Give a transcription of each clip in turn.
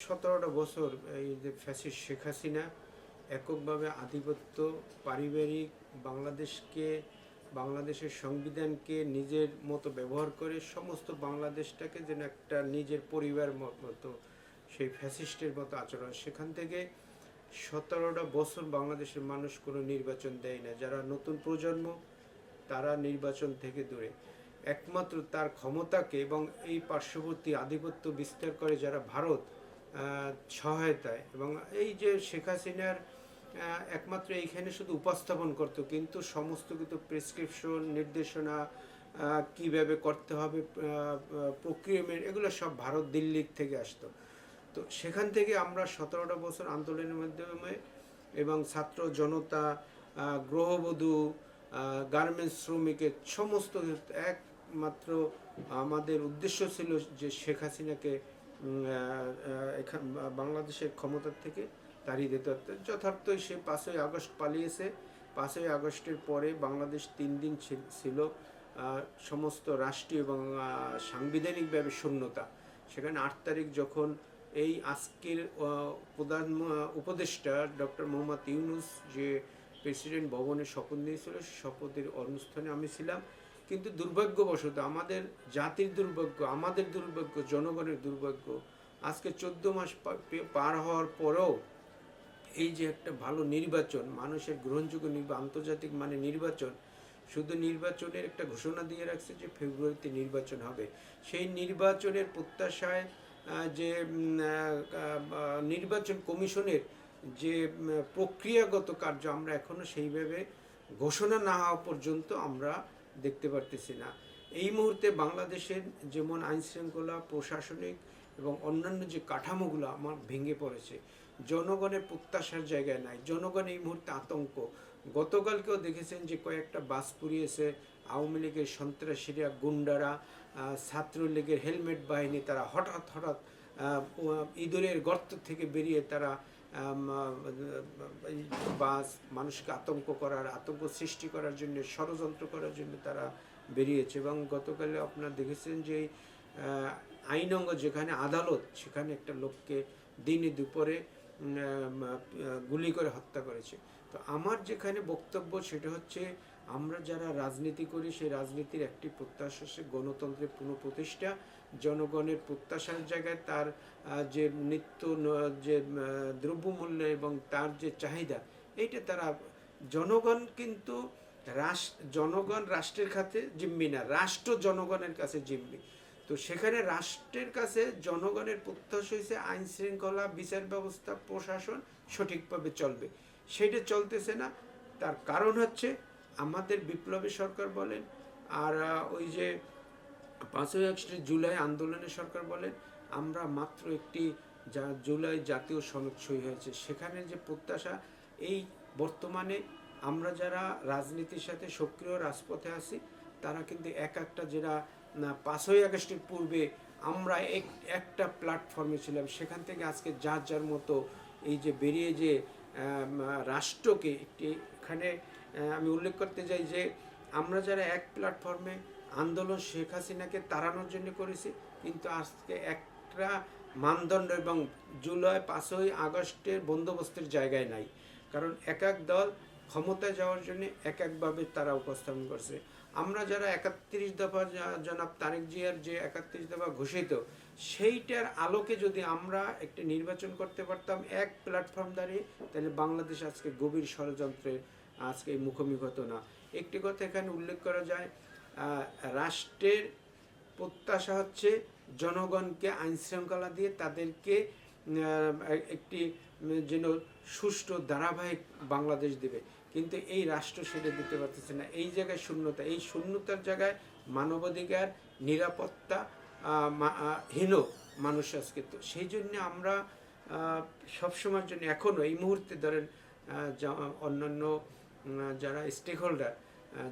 সতেরোটা বছর এই যে ফ্যাসিস্ট শেখ হাসিনা এককভাবে আধিপত্য পারিবারিক বাংলাদেশকে, বাংলাদেশের সংবিধানকে নিজের মতো ব্যবহার করে সমস্ত বাংলাদেশটাকে যেন একটা নিজের পরিবার মতো, সেই ফ্যাসিস্টের মতো আচরণ। সেখান থেকে সতেরোটা বছর বাংলাদেশের মানুষ কোনো নির্বাচন দেয় না। যারা নতুন প্রজন্ম, তারা নির্বাচন থেকে দূরে। একমাত্র তার ক্ষমতাকে এবং এই পার্শ্ববর্তী আধিপত্য বিস্তার করে যারা ভারত সহায়তায়। এবং এই যে শেখ হাসিনার একমাত্র এইখানে শুধু উপস্থাপন করত, কিন্তু সমস্ত কিছু প্রেসক্রিপশন নির্দেশনা কীভাবে করতে হবে প্রক্রিয়ামেন্ট এগুলো সব ভারত দিল্লির থেকে আসতো। তো সেখান থেকে আমরা সতেরোটা বছর আন্দোলনের মাধ্যমে এবং ছাত্র জনতা গ্রহবধূ গার্মেন্টস শ্রমিকের সমস্ত একমাত্র আমাদের উদ্দেশ্য ছিল যে শেখ হাসিনাকে বাংলাদেশের ক্ষমতার থেকে তাড়িয়ে দিতে হতো যথার্থই সে পাঁচই আগস্ট পালিয়েছে। পাঁচই আগস্টের পরে বাংলাদেশ তিন দিন ছিল- সমস্ত রাষ্ট্রীয় এবং সাংবিধানিকভাবে শূন্যতা। সেখানে আট তারিখ যখন এই আজকের প্রধান উপদেষ্টা ডক্টর মোহাম্মদ ইউনুস যে প্রেসিডেন্ট ভবনে শপথ নিয়েছিল শপথের অনুষ্ঠানে আমি ছিলাম। কিন্তু দুর্ভাগ্যবশত আমাদের জাতির দুর্ভাগ্য, আমাদের দুর্ভাগ্য, জনগণের দুর্ভাগ্য আজকে চোদ্দ মাস পার হওয়ার পরেও এই যে একটা ভালো নির্বাচন, মানুষের গ্রহণযোগ্য আন্তর্জাতিক মানে নির্বাচন, শুধু নির্বাচনের একটা ঘোষণা দিয়ে রাখছে যে ফেব্রুয়ারিতে নির্বাচন হবে। সেই নির্বাচনের প্রত্যাশায় যে নির্বাচন কমিশনের যে প্রক্রিয়াগত কার্য আমরা এখনও সেইভাবে ঘোষণা না হওয়া পর্যন্ত আমরা দেখতে পারতেছি না। এই মুহূর্তে বাংলাদেশের যেমন আইন শৃঙ্খলা প্রশাসনিক এবং অন্যান্য যে কাঠামোগুলো আমার ভেঙে পড়েছে, জনগণের প্রত্যাশার জায়গায় নাই। জনগণ এই মুহূর্তে আতঙ্ক। গতকালকেও দেখেছেন যে কয়েকটা বাস পুড়িয়েছে। আওয়ামী লীগের সন্ত্রাসীরা, গুন্ডারা ছাত্রলীগের হেলমেট বাহিনী, তারা হঠাৎ হঠাৎ ইঁদুরের গর্ত থেকে বেরিয়ে তারা বাস মানুষকে আতঙ্ক করার, আতঙ্ক সৃষ্টি করার জন্য, ষড়যন্ত্র করার জন্য তারা বেরিয়েছে। এবং গতকালে আপনারা দেখেছেন যে আইনঙ্গ যেখানে আদালত, সেখানে একটা লোককে দিনে দুপুরে গুলি করে হত্যা করেছে। তো আমার যেখানে বক্তব্য সেটা হচ্ছে, আমরা যারা রাজনীতি করি, সেই রাজনীতির একটি প্রত্যাশা গণতন্ত্রের পুনঃপ্রতিষ্ঠা। জনগণের প্রত্যাশার জায়গায় তার যে নিত্য যে দ্রব্যমূল্য এবং তার যে চাহিদা, এইটা তারা, জনগণ কিন্তু রাষ্ট্র জনগণ রাষ্ট্রের কাছে জিম্মি না, রাষ্ট্র জনগণের কাছে জিম্মি। তো সেখানে রাষ্ট্রের কাছে জনগণের প্রত্যাশা হয়েছে আইন শৃঙ্খলা, বিচার ব্যবস্থা, প্রশাসন সঠিকভাবে চলবে। সেটা চলতেছে না। তার কারণ হচ্ছে আমাদের বিপ্লবী সরকার বলেন, আর ওই যে পাঁচই আগস্ট জুলাই আন্দোলনের সরকার বলেন আমরা মাত্র একটি যা জুলাই জাতীয় সনদ সই হয়েছে। সেখানে যে প্রত্যাশা, এই বর্তমানে আমরা যারা রাজনীতির সাথে সক্রিয় রাজপথে আছি, তারা কিন্তু এক একটা না, পাঁচই আগস্টের পূর্বে আমরা এক, একটা প্ল্যাটফর্মে ছিলাম। সেখান থেকে আজকে যার যার মতো এই যে বেরিয়ে যে রাষ্ট্রকে একটি, এখানে আমি উল্লেখ করতে চাই যে, আমরা যারা এক প্ল্যাটফর্মে আন্দোলন শেখ হাসিনাকে তাড়ানোর জন্য করেছি, কিন্তু আজকে একটা মানদণ্ড এবং জুলাই পাঁচই আগস্টের বন্দোবস্তের জায়গায় নাই। কারণ এক এক দল ক্ষমতায় যাওয়ার জন্য এক একভাবে তারা উপস্থাপন করছে। আমরা যারা একাত্রিশ দফা জনাব তারেক জিয়ার যে একাত্রিশ দফা ঘোষিত, সেইটার আলোকে যদি আমরা একটি নির্বাচন করতে পারতাম এক প্ল্যাটফর্ম দাঁড়িয়ে, তাহলে বাংলাদেশ আজকে গভীর ষড়যন্ত্রের, আজকে মুখোমুখি হতো না। একটি কথা এখানে উল্লেখ করা যায় রাষ্ট্রের প্রত্যাশা হচ্ছে জনগণকে আইন শৃঙ্খলা দিয়ে তাদেরকে একটি যেন সুষ্ঠু ধারাবাহিক বাংলাদেশ দেবে। কিন্তু এই রাষ্ট্র সেটা দিতে পারতেছে না। এই জায়গায় শূন্যতা, এই শূন্যতার জায়গায় মানবাধিকার, নিরাপত্তা হীন মানুষ আজকে তো। সেই জন্য আমরা সবসময়ের জন্য এখনও এই মুহূর্তে ধরেন অন্যান্য যারা স্টেক হোল্ডার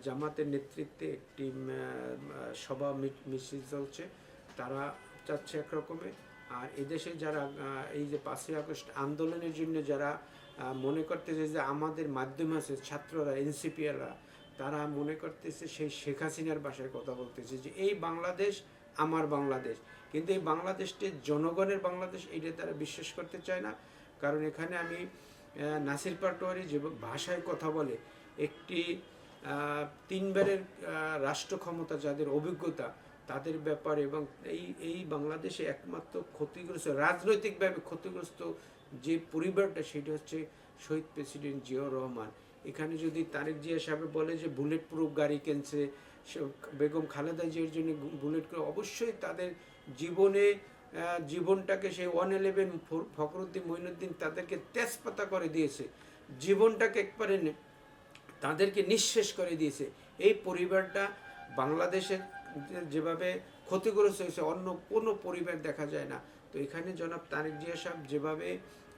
জামাতের নেতৃত্বে একটি সভা মিছিল চলছে। তারা চাচ্ছে একরকমের আর এদেশে যারা এই যে পাঁচই আগস্ট আন্দোলনের জন্য যারা মনে করতেছে যে আমাদের মাধ্যম আছে, ছাত্ররা, এনসিপিআররা, তারা মনে করতেছে সেই শেখ হাসিনার বাসায় কথা বলতেছে যে এই বাংলাদেশ আমার বাংলাদেশ। কিন্তু এই বাংলাদেশটি জনগণের বাংলাদেশ এইটা তারা বিশ্বাস করতে চায় না। কারণ এখানে আমি নাসির পাটোয়ারি যে ভাষায় কথা বলে, একটি তিনবারের রাষ্ট্র ক্ষমতা যাদের অভিজ্ঞতা তাদের ব্যাপারে এবং এই এই বাংলাদেশে একমাত্র ক্ষতিগ্রস্ত, রাজনৈতিকভাবে ক্ষতিগ্রস্ত যে পরিবারটা সেটা হচ্ছে শহীদ প্রেসিডেন্ট জিয়াউর রহমান। এখানে যদি তারেক জিয়া সাহেব বলে যে বুলেট প্রুফ গাড়ি কিনছে বেগম খালেদা জিয়ার জন্য বুলেট করে অবশ্যই তাদের জীবনে জীবনটাকে সেই ওয়ান ইলেভেন ফখরুদ্দিন মঈনুদ্দিন তাদেরকে তেজপাতা করে দিয়েছে। জীবনটাকে একবারে তাদেরকে নিঃশেষ করে দিয়েছে। এই পরিবারটা বাংলাদেশের যেভাবে ক্ষতিগ্রস্ত হয়েছে, অন্য কোনো পরিবার দেখা যায় না। তো এখানে জনাব তারেক জিয়া সাহেব যেভাবে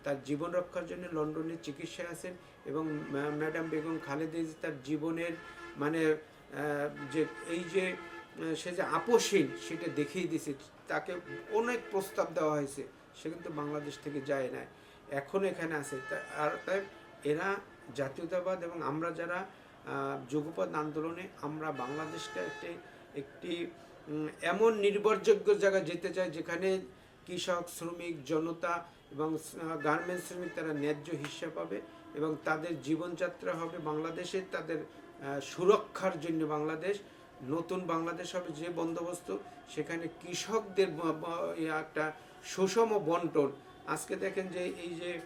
তার জীবন রক্ষার জন্য লন্ডনে চিকিৎসায় আছেন এবং ম্যাডাম বেগম খালেদা তার জীবনের মানে যে এই যে সে যে আপোষহীন সেটা দেখিয়ে দিয়েছে। তাকে অনেক প্রস্তাব দেওয়া হয়েছে। সে কিন্তু বাংলাদেশ থেকে যায় না এখন এখানে আছে। আর তাই এরা জাতীয়তাবাদ এবং আমরা যারা আহ, যুগপৎ আন্দোলনে আমরা বাংলাদেশটা একটি একটি এমন নির্ভরযোগ্য জায়গায় যেতে চাই যেখানে কৃষক শ্রমিক জনতা এবং গার্মেন্টস শ্রমিক তারা ন্যায্য হিস্সা পাবে এবং তাদের জীবনযাত্রা হবে বাংলাদেশে তাদের সুরক্ষার জন্য বাংলাদেশ নতুন বাংলাদেশ হবে যে বন্দোবস্ত সেখানে কৃষকদের একটা সুষম বন্টন। আজকে দেখেন যে এই যে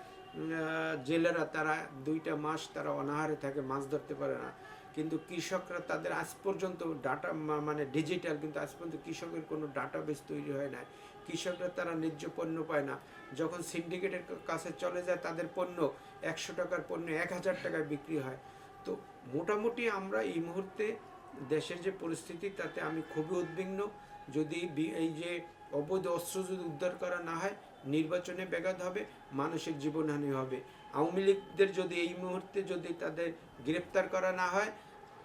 জেলেরা তারা দুইটা মাস তারা অনাহারে থাকে, মাছ ধরতে পারে না। কিন্তু কৃষকরা তাদের আজ পর্যন্ত ডাটা মানে ডিজিটাল কিন্তু আজ পর্যন্ত কৃষকের কোনো ডাটা ডাটাবেস তৈরি হয় না কৃষকরা তারা ন্যায্য পণ্য পায় না। যখন সিন্ডিকেটের কাছে চলে যায়, তাদের পণ্য একশো টাকার পণ্য এক হাজার টাকায় বিক্রি হয়। তো মোটামুটি আমরা এই মুহূর্তে দেশের যে পরিস্থিতি, তাতে আমি খুবই উদ্বিগ্ন। যদি এই যে অবৈধ অস্ত্র যদি উদ্ধার করা না হয় নির্বাচনে ব্যাঘাত হবে মানুষের জীবনহানি হবে। আওয়ামী লীগদের যদি এই মুহূর্তে যদি তাদের গ্রেপ্তার করা না হয়,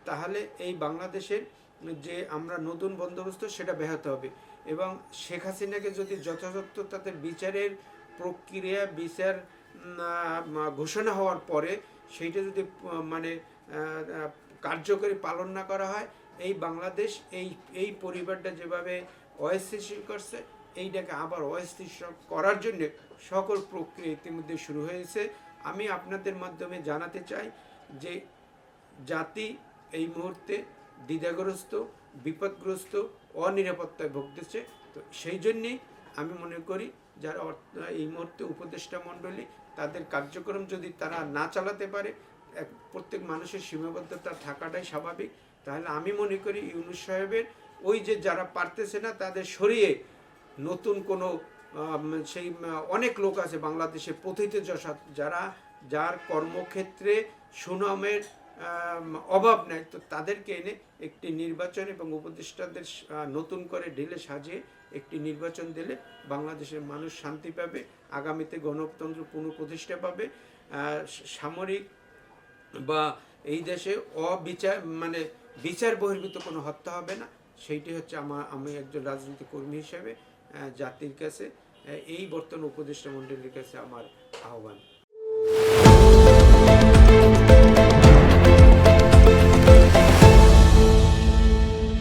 তাহলে এই বাংলাদেশের যে আমরা নতুন বন্দোবস্ত, সেটা ব্যাহত হবে। এবং শেখ হাসিনাকে যদি যথাযথ তাদের বিচারের প্রক্রিয়া, বিচার ঘোষণা হওয়ার পরে সেইটা যদি মানে কার্যকরী পালন না করা হয়, এই বাংলাদেশ, এই এই পরিবারটা যেভাবে অস্থিতিশীল করছে এইটাকে আবার অস্থিতিশীল করার জন্য সকল প্রক্রিয়া ইতিমধ্যে শুরু হয়েছে। আমি আপনাদের মাধ্যমে জানাতে চাই যে জাতি এই মুহূর্তে দ্বিধাগ্রস্ত, বিপদগ্রস্ত, অনিরাপত্তায় ভুগতেছে। তো সেই জন্যেই আমি মনে করি যারা এই মুহূর্তে উপদেষ্টা মণ্ডলী, তাদের কার্যক্রম যদি তারা না চালাতে পারে, এক, প্রত্যেক মানুষের সীমাবদ্ধতা থাকাটাই স্বাভাবিক। তাহলে আমি মনে করি ইউনুস সাহেবের ওই যে যারা পারতেছে না, তাদের সরিয়ে নতুন কোনো সেই অনেক লোক আছে বাংলাদেশে পথিত যশা যারা, যার কর্মক্ষেত্রে সুনামের অভাব নাই। তো তাদেরকে এনে একটি নির্বাচন এবং উপদেষ্টাদের নতুন করে ঢেলে সাজিয়ে একটি নির্বাচন দিলে বাংলাদেশের মানুষ শান্তি পাবে, আগামীতে গণতন্ত্র পুনঃপ্রতিষ্ঠা পাবে। সামরিক বা এই দেশে অবিচার মানে বিচার বহির্ভূত কোনো হত্যা হবে না। সেইটি হচ্ছে আমার আমি একজন রাজনৈতিক কর্মী হিসেবে জাতির কাছে এই বর্তমান উপদেষ্টা মণ্ডলীর কাছে আমার আহ্বান।